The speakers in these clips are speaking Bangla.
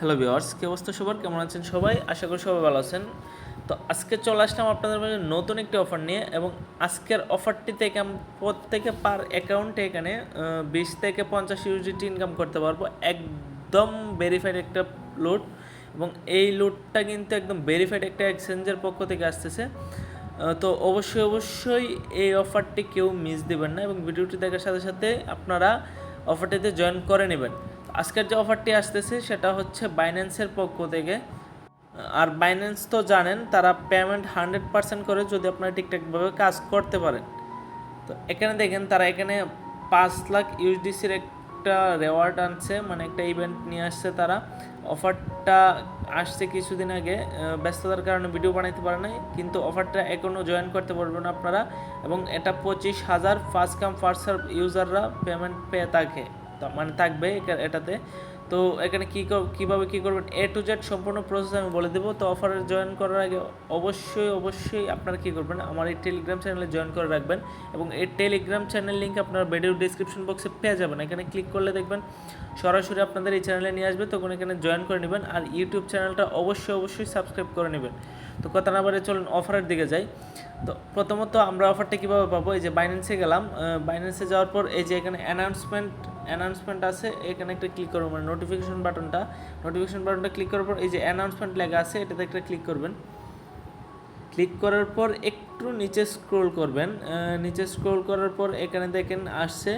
হ্যালো ভিওয়ার্স কি অবস্থা সবার? কেমন আছেন সবাই? আশা করি সবাই ভালো আছেন। তো আজকে চলে আসলাম আপনাদের মাঝে নতুন একটি অফার নিয়ে এবং আজকের অফারটি থেকে আমি প্রত্যেকে পার অ্যাকাউন্টে এখানে বিশ থেকে পঞ্চাশ ইউজিটি ইনকাম করতে পারব। একদম ভেরিফাইড একটা লোড এবং এই লোডটা কিন্তু একদম ভেরিফাইড একটা এক্সচেঞ্জের পক্ষ থেকে আসতেছে। তো অবশ্যই অবশ্যই এই অফারটি কেউ মিস দেবেন না এবং ভিডিওটি দেখার সাথে সাথে আপনারা অফারটিতে জয়েন করে নেবেন। আজকের যে অফারটি আসতেছে, সেটা হচ্ছে বাইন্যান্সের পক্ষ থেকে। আর বাইন্যান্স তো জানেন, তারা পেমেন্ট হান্ড্রেড পার্সেন্ট করে যদি আপনারা ঠিকঠাকভাবে কাজ করতে পারেন। তো এখানে দেখেন, তারা এখানে পাঁচ লাখ ইউএসডিসির একটা রেওয়ার্ড আনছে মানে একটা ইভেন্ট নিয়ে আসছে তারা। অফারটা আসছে কিছুদিন আগে ব্যস্ততার কারণে ভিডিও বানাইতে পারে নাই, কিন্তু অফারটা এখনও জয়েন করতে পারবেন আপনারা। এবং এটা পঁচিশ হাজার ফার্স্ট কাম ফার্স্ট সার্ভ ইউজাররা পেমেন্ট পেয়ে থাকে। মানে থাকবে এটাতে। তো এখানে কী কীভাবে কী করবেন? এ টু জেড সম্পূর্ণ প্রসেস আমি বলে দেবো। তো অফারে জয়েন করার আগে অবশ্যই অবশ্যই আপনারা কী করবেন? আমার এই টেলিগ্রাম চ্যানেলে জয়েন করে রাখবেন এবং এই টেলিগ্রাম চ্যানেল লিঙ্ক আপনার ভিডিও ডিসক্রিপশন বক্সে পেয়ে যাবেন। এখানে ক্লিক করলে দেখবেন সরাসরি আপনাদের এই চ্যানেলে নিয়ে আসবে। তখন এখানে জয়েন করে নেবেন আর ইউটিউব চ্যানেলটা অবশ্যই অবশ্যই সাবস্ক্রাইব করে নেবেন। তো কথা না বারে চলুন অফারের দিকে যাই। তো প্রথমত আমরা অফারটা কীভাবে পাবো? এই যে বাইন্যান্সে গেলাম। বাইন্যান্সে যাওয়ার পর এই যে এখানে অ্যানাউন্সমেন্ট অ্যানাউন্সমেন্ট আছে, এখানে একটা ক্লিক করব মানে নোটিফিকেশন বাটনটা নোটিফিকেশন বাটনটা ক্লিক করার পর এই যে অ্যানাউন্সমেন্ট লেখা আছে, এটাতে একটা ক্লিক করবেন। ক্লিক করার পর একটু নিচে স্ক্রোল করবেন নিচে স্ক্রোল করার পর এখানে দেখেন আসছে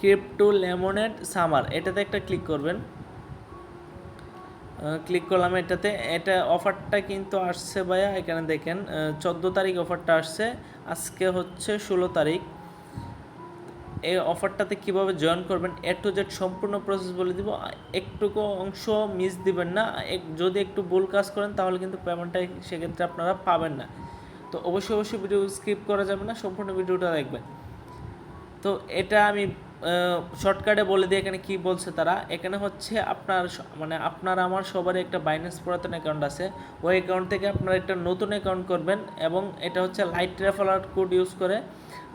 ক্রিপ্টো লেমনেড সামার এটাতে একটা ক্লিক করবেন। ক্লিক করলাম এটাতে, এটা অফারটা কিন্তু আসছে ভাইয়া, এখানে দেখেন চোদ্দ তারিখ অফারটা আসছে, আজকে হচ্ছে ষোলো তারিখ। এই অফারটাতে কীভাবে জয়েন করবেন এ টু জেড সম্পূর্ণ প্রসেস বলে দিব। একটুকু অংশ মিস দিবেন না। এক- যদি একটু ভুল কাজ করেন, তাহলে কিন্তু পেমেন্টটা সেক্ষেত্রে আপনারা পাবেন না। তো অবশ্যই অবশ্যই ভিডিও স্কিপ করা যাবে না, সম্পূর্ণ ভিডিওটা দেখবেন। তো এটা আমি শর্টকাটে বলে দিই এখানে কি বলছে তারা। এখানে হচ্ছে আপনার মানে আপনার, আমার সবারই একটা বাইন্যান্স পুরাতন অ্যাকাউন্ট আছে। ওই অ্যাকাউন্ট থেকে আপনারা একটা নতুন অ্যাকাউন্ট করবেন এবং এটা হচ্ছে লাইট রেফারাল কোড ইউজ করে।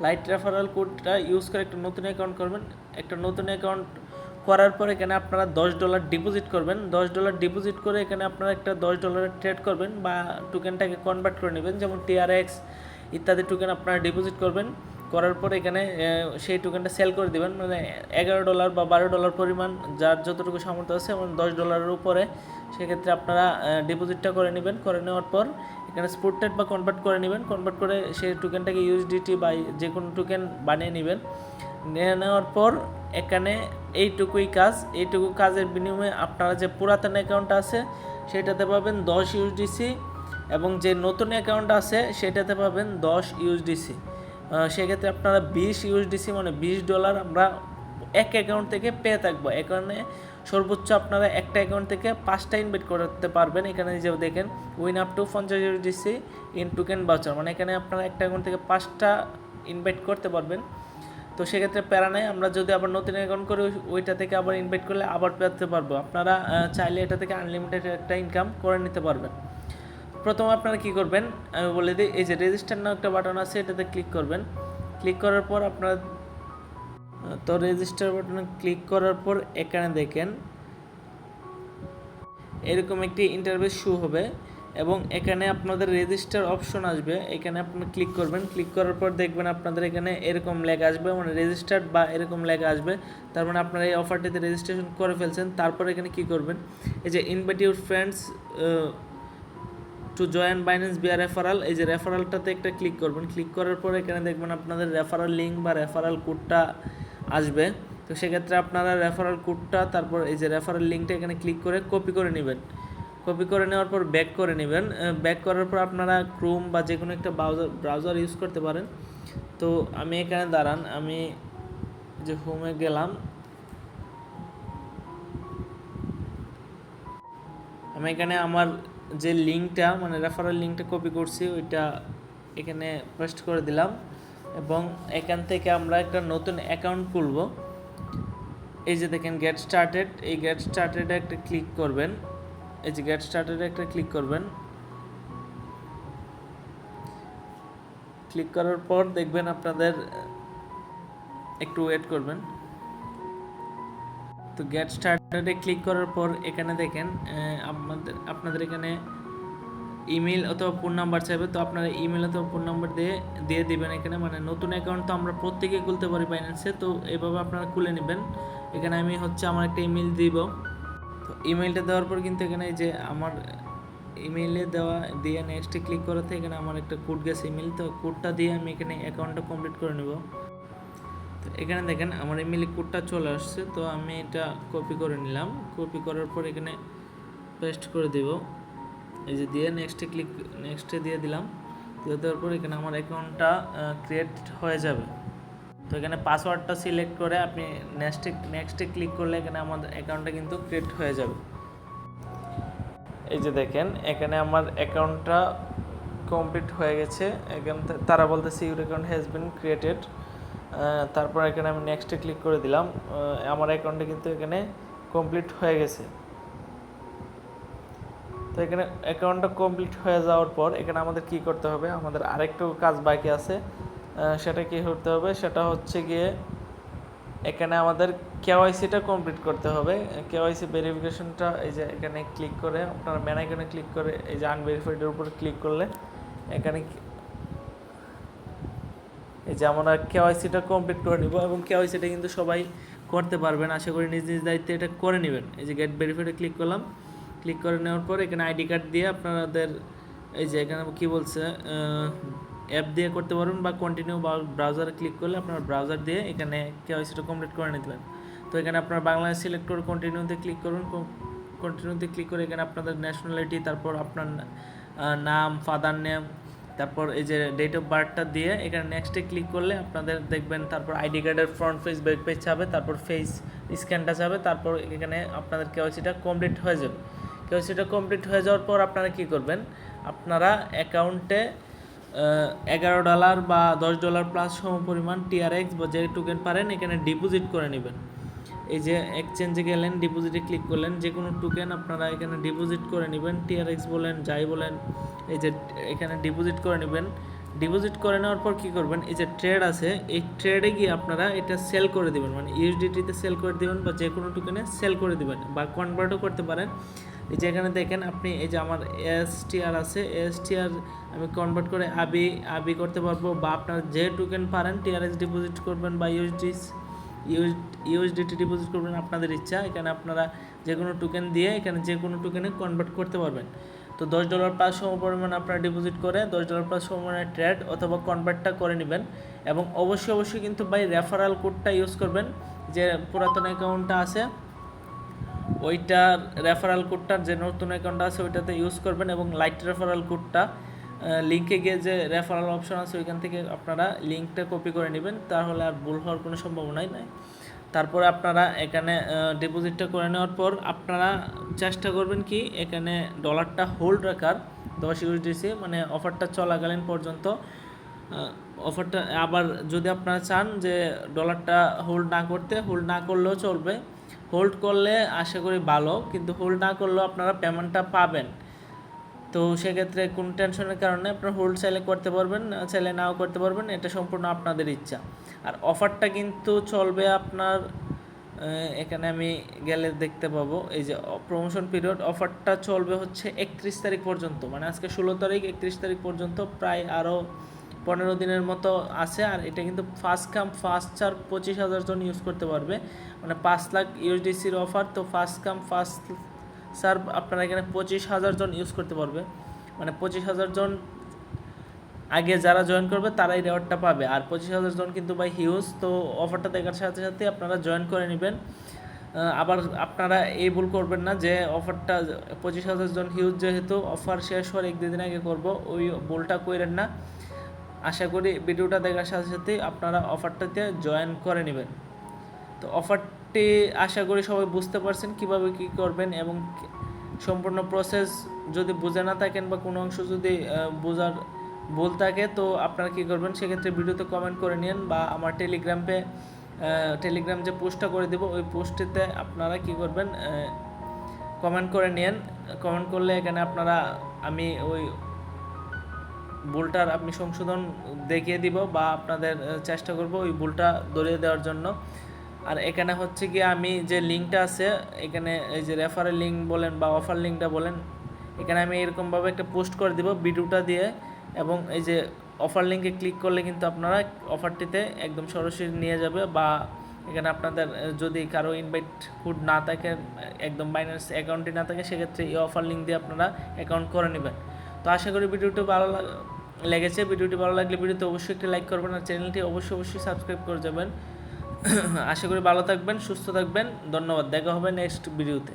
লাইট রেফারাল কোডটা ইউজ করে একটা নতুন অ্যাকাউন্ট করবেন। একটা নতুন অ্যাকাউন্ট করার পর এখানে আপনারা দশ ডলার ডিপোজিট করবেন। দশ ডলার ডিপোজিট করে এখানে আপনারা একটা দশ ডলারের ট্রেড করবেন বা টোকেনটাকে কনভার্ট করে নেবেন। যেমন টিআরএক্স ইত্যাদি টোকেন আপনারা ডিপোজিট করবেন। করার পর এখানে সেই টোকেনটা সেল করে দিবেন। মানে এগারো ডলার বা বারো ডলার পরিমাণ যার যতটুকু সামর্থ্য আছে এবং দশ ডলারের উপরে সেক্ষেত্রে আপনারা ডিপোজিটটা করে নেবেন। করে নেওয়ার পর এখানে স্পোর্টেড বা কনভার্ট করে নেবেন। কনভার্ট করে সেই টোকেনটাকে ইউএসডিটি বা যে কোনো টোকেন বানিয়ে নেবেন। নিয়ে নেওয়ার পর এখানে এইটুকুই কাজ। এইটুকু কাজের বিনিময়ে আপনারা যে পুরাতন অ্যাকাউন্ট আছে, সেটাতে পাবেন দশ ইউএসডিসি এবং যে নতুন অ্যাকাউন্ট আছে, সেটাতে পাবেন দশ ইউএসডিসি সেক্ষেত্রে আপনারা বিশ ইউএসডিসি মানে বিশ ডলার আমরা এক অ্যাকাউন্ট থেকে পেয়ে থাকব। এখানে সর্বোচ্চ আপনারা একটা অ্যাকাউন্ট থেকে পাঁচটা ইনভেট করতে পারবেন। এখানে যে দেখেন উইন আপ টু পঞ্চাশ ইউএসডিসি ইন টোকেন বাউচার মানে এখানে আপনারা একটা অ্যাকাউন্ট থেকে পাঁচটা ইনভাইট করতে পারবেন। তো সেক্ষেত্রে প্যারা নাই। আমরা যদি আবার নতুন অ্যাকাউন্ট করে ওই- ওইটা থেকে আবার ইনভাইট করলে আবার পেতে পারব। আপনারা চাইলে এটা থেকে আনলিমিটেড একটা ইনকাম করে নিতে পারবেন। প্রথম আপনারা কি করবেন? আমি বলে দিই, এই যে রেজিস্টার নাও একটা বাটন আছে, এটাতে ক্লিক করবেন। ক্লিক করার পর আপনার তো রেজিস্টার বাটনে ক্লিক করার পর এখানে দেখেন এরকম একটি ইন্টারভেস শু হবে এবং এখানে আপনাদের রেজিস্টার অপশন আসবে। এখানে আপনারা ক্লিক করবেন। ক্লিক করার পর দেখবেন আপনাদের এখানে এরকম লেখা আসবে মানে রেজিস্টার্ড বা এরকম লেখা আসবে। তার মানে আপনারা এই অফারটিতে রেজিস্ট্রেশন করে ফেলছেন। তারপর এখানে কি করবেন? এই যে invite your friends to join Binance bear referral এই যে রেফারালটাতে একটা ক্লিক করবেন। ক্লিক করার পর এখানে দেখবেন আপনাদের রেফারাল লিঙ্ক বা রেফারাল কোডটা আসবে, তো সেক্ষেত্রে আপনারা রেফারাল কোডটা তারপর এই যে রেফারাল লিঙ্কটা এখানে ক্লিক করে কপি করে নেবেন। কপি করে নেওয়ার পর ব্যাক করে নেবেন। ব্যাক করার পর আপনারা ক্রোম বা যে কোনো একটা ব্রাউজার ব্রাউজার ইউজ করতে পারেন। তো আমি এখানে দাঁড়ান, আমি যে হোমে গেলাম। আমি এখানে আমার যে লিঙ্কটা মানে রেফারেল লিঙ্কটা কপি করছি, ওইটা এখানে পেস্ট করে দিলাম। এবং এখান থেকে আমরা একটা নতুন অ্যাকাউন্ট খুলব। এই যে দেখেন গেট স্টার্টেড এই গেট স্টার্টেডে একটা ক্লিক করবেন। এই যে গেট স্টার্টেডে একটা ক্লিক করবেন। ক্লিক করার পর দেখবেন আপনাদের, একটু ওয়েট করবেন। তো গেট স্টার্টারে ক্লিক করার পর এখানে দেখেন আপনাদের আপনাদের এখানে ইমেল অথবা ফোন নাম্বার চাইবে, তো আপনারা ইমেল অথবা ফোন নাম্বার দিয়ে দিয়ে দিবেন এখানে। মানে নতুন অ্যাকাউন্ট তো আমরা প্রত্যেকেই খুলতে পারি বাইন্যান্সে তো এভাবে আপনারা খুলে নেবেন। এখানে আমি হচ্ছে আমার একটা ইমেল দিব। তো ইমেলটা দেওয়ার পর কিন্তু এখানে যে আমার ইমেইলে দেওয়া, দিয়ে নেক্সটে ক্লিক করাতে এখানে আমার একটা কোড গেছে ইমেল তো কোডটা দিয়ে আমি এখানে অ্যাকাউন্টটা কমপ্লিট করে নেব। তো এখানে দেখেন আমার ইমেলে কোডটা চলে আসছে, তো আমি এটা কপি করে নিলাম। কপি করার পর এখানে পেস্ট করে দেব। এই যে দিয়ে নেক্সটে ক্লিক নেক্সটে দিয়ে দিলাম। দিয়ে দেওয়ার পর এখানে আমার অ্যাকাউন্টটা ক্রিয়েট হয়ে যাবে। তো এখানে পাসওয়ার্ডটা সিলেক্ট করে আপনি নেক্সটে নেক্সটে ক্লিক করলে এখানে আমাদের অ্যাকাউন্টটা কিন্তু ক্রিয়েট হয়ে যাবে। এই যে দেখেন, এখানে আমার অ্যাকাউন্টটা কমপ্লিট হয়ে গেছে। এখান তারা বলতেছে your account has been created তারপর এখানে আমি নেক্সটে ক্লিক করে দিলাম। আমার অ্যাকাউন্টে কিন্তু এখানে কমপ্লিট হয়ে গেছে। এখানে অ্যাকাউন্টটা কমপ্লিট হয়ে যাওয়ার পর এখানে আমাদের কি করতে হবে? আমাদের আরেকটু কাজ বাকি আছে। সেটা কি করতে হবে? সেটা হচ্ছে গিয়ে এখানে আমাদের কেওয়াইসিটা কমপ্লিট করতে হবে। কেওয়াইসি ভেরিফিকেশনটা এই যে এখানে ক্লিক করে, আপনার ম্যান আইকনে ক্লিক করে এই যে আনভেরিফাইডের উপর ক্লিক করলে এখানে এই যে আমরা কেওয়াইসিটা কমপ্লিট করে নিব এবং কেওয়াইসিটা কিন্তু সবাই করতে পারবেন। আশা করি নিজ নিজ দায়িত্বে এটা করে নেবেন। এই যে গেট ভেরিফাইডে ক্লিক করলাম। ক্লিক করে নেওয়ার পর এখানে আইডি কার্ড দিয়ে আপনাদের এই যে এখানে কি বলছে অ্যাপ দিয়ে করতে পারবেন বা কন্টিনিউ বা ব্রাউজারে ক্লিক করলে আপনার ব্রাউজার দিয়ে এখানে কেওয়াইসিটা কমপ্লিট করে নিতে পারেন। তো এখানে আপনার বাংলাদেশ সিলেক্ট করে কন্টিনিউতে ক্লিক করুন কন্টিনিউতে ক্লিক করে এখানে আপনাদের ন্যাশনালিটি তারপর আপনার নাম ফাদার নেম তারপর এই যে ডেট অফ বার্থটা দিয়ে এখানে নেক্সটে ক্লিক করলে আপনাদের দেখবেন তারপর আইডি কার্ডের ফ্রন্ট ফেস ব্যাক পেজ চাবে তারপর ফেস স্ক্যানটা চাবে তারপর এখানে আপনাদের কেওয়াইসিটা কমপ্লিট হয়ে যাবে। কেওয়াইসিটা কমপ্লিট হয়ে যাওয়ার পর আপনারা কি করবেন? আপনারা অ্যাকাউন্টে এগারো ডলার বা দশ ডলার প্লাস সম পরিমাণ টিআরএক্স বা যে টোকেন পারেন, এখানে ডিপোজিট করে নেবেন। এই যে এক্সচেঞ্জে গেলেন ডিপোজিটে ক্লিক করলেন, যে কোনো টোকেন আপনারা এখানে ডিপোজিট করে নেবেন টিআরএক্স বলেন, যাই বলেন, এই যে এখানে ডিপোজিট করে নেবেন। ডিপোজিট করে নেওয়ার পর কী করবেন? এই যে ট্রেড আছে, এই ট্রেডে গিয়ে আপনারা এটা সেল করে দেবেন। মানে ইউএসডিটিতে সেল করে দেবেন বা যে কোনো টোকেনে সেল করে দেবেন বা কনভার্টও করতে পারেন। এই যে এখানে দেখেন আপনি এই যে আমার এসটিআর আছে এসটিআর আমি কনভার্ট করে আবি আবি করতে পারব বা আপনার যে টোকেন পারেন টিআরএস ডিপোজিট করবেন বা ইউএসডি ইউএসডিটি ডিপোজিট করবেন আপনাদের ইচ্ছা। এখানে আপনারা যে কোনো টোকেন দিয়ে এখানে যে কোনো টোকেনে কনভার্ট করতে পারবেন। তো দশ ডলার প্লাস সম পরিমাণ আপনারা ডিপোজিট করে, দশ ডলার প্লাস পরিমাণে ট্রেড অথবা কনভার্টটা করে নেবেন। এবং অবশ্যই অবশ্যই কিন্তু ভাই রেফারাল কোডটা ইউজ করবেন। যে পুরাতন অ্যাকাউন্টটা আছে ওইটার রেফারাল কোডটার যে নতুন অ্যাকাউন্ট আছে, ওইটাতে ইউজ করবেন এবং লাইট রেফারাল কোডটা লিঙ্কে গিয়ে যে রেফারাল অপশন আছে, ওইখান থেকে আপনারা লিঙ্কটা কপি করে নেবেন, তাহলে আর ভুল হওয়ার কোনো সম্ভাবনাই নাই। তারপরে আপনারা এখানে ডিপোজিটটা করে নেওয়ার পর আপনারা চেষ্টা করবেন কি, এখানে ডলারটা হোল্ড রাখার, দশ ইউএসডিসি মানে অফারটা চলাকালীন পর্যন্ত অফারটা আবার যদি আপনারা চান যে ডলারটা হোল্ড না করতে হোল্ড না করলেও চলবে। হোল্ড করলে আশা করি ভালো, কিন্তু হোল্ড না করলেও আপনারা পেমেন্টটা পাবেন। তো সেক্ষেত্রে কোন টেনশনের কারণে আপনার হোল্ড চাইলে করতে পারবেন চাইলে নাও করতে পারবেন, এটা সম্পূর্ণ আপনাদের ইচ্ছা। আর অফারটা কিন্তু চলবে আপনার এখানে আমি গেলে দেখতে পাবো, এই যে প্রমোশন পিরিয়ড অফারটা চলবে হচ্ছে একত্রিশ তারিখ পর্যন্ত মানে আজকে ষোলো তারিখ, একত্রিশ তারিখ পর্যন্ত, প্রায় আরও পনেরো দিনের মতো আছে আর এটা কিন্তু ফার্স্ট কাম ফার্স্ট চার পঁচিশ হাজার জন ইউজ করতে পারবে। মানে পাঁচ লাখ ইউএসডিসির অফার তো ফার্স্ট কাম ফার্স্ট স্যার আপনারা এখানে পঁচিশ হাজার জন ইউজ করতে পারবে। মানে পঁচিশ হাজার জন আগে যারা জয়েন করবে, তারাই রেওয়ার্ডটা পাবে। আর পঁচিশ হাজার জন কিন্তু ভাই হিউজ তো অফারটা দেখার সাথে সাথে আপনারা জয়েন করে নেবেন। আবার আপনারা এই ভুল করবেন না যে অফারটা পঁচিশ হাজার জন হিউজ যেহেতু অফার শেষ হওয়ার এক দুদিন আগে করব, ওই ভুলটা করেন না। আশা করি ভিডিওটা দেখার সাথে সাথে আপনারা অফারটাতে জয়েন করে নেবেন। তো অফারটি আশা করি সবাই বুঝতে পারছেন কীভাবে কি করবেন এবং সম্পূর্ণ প্রসেস যদি বুঝে না থাকেন বা কোনো অংশ যদি বোঝার ভুল থাকে, তো আপনারা কি করবেন? সেক্ষেত্রে ভিডিওতে কমেন্ট করে নিন বা আমার টেলিগ্রামে টেলিগ্রাম যে পোস্টটা করে দেবো, ওই পোস্টটিতে আপনারা কি করবেন কমেন্ট করে নিন কমেন্ট করলে এখানে আপনারা, আমি ওই ভুলটার আপনি সংশোধন দেখিয়ে দিব বা আপনাদের চেষ্টা করব ওই ভুলটা ধরিয়ে দেওয়ার জন্য। আর এখানে হচ্ছে কি আমি যে লিঙ্কটা আছে, এখানে এই যে রেফারেল লিঙ্ক বলেন বা অফার লিঙ্কটা বলেন, এখানে আমি এরকমভাবে একটা পোস্ট করে দিব ভিডিওটা দিয়ে এবং এই যে অফার লিঙ্কে ক্লিক করলে কিন্তু আপনারা অফারটিতে একদম সরাসরি নিয়ে যাবে বা এখানে আপনাদের যদি কারও ইনভাইট কোড না থাকে, একদম বাইন্যান্স অ্যাকাউন্টে না থাকে, সেক্ষেত্রে এই অফার লিঙ্ক দিয়ে আপনারা অ্যাকাউন্ট করে নেবেন। তো আশা করি ভিডিওটি ভালো লাগ- লেগেছে। ভিডিওটি ভালো লাগলে ভিডিওতে অবশ্যই একটি লাইক করবেন আর চ্যানেলটি অবশ্যই অবশ্যই সাবস্ক্রাইব করে যাবেন। আশা করি ভালো থাকবেন, সুস্থ থাকবেন। ধন্যবাদ। দেখা হবে নেক্সট ভিডিওতে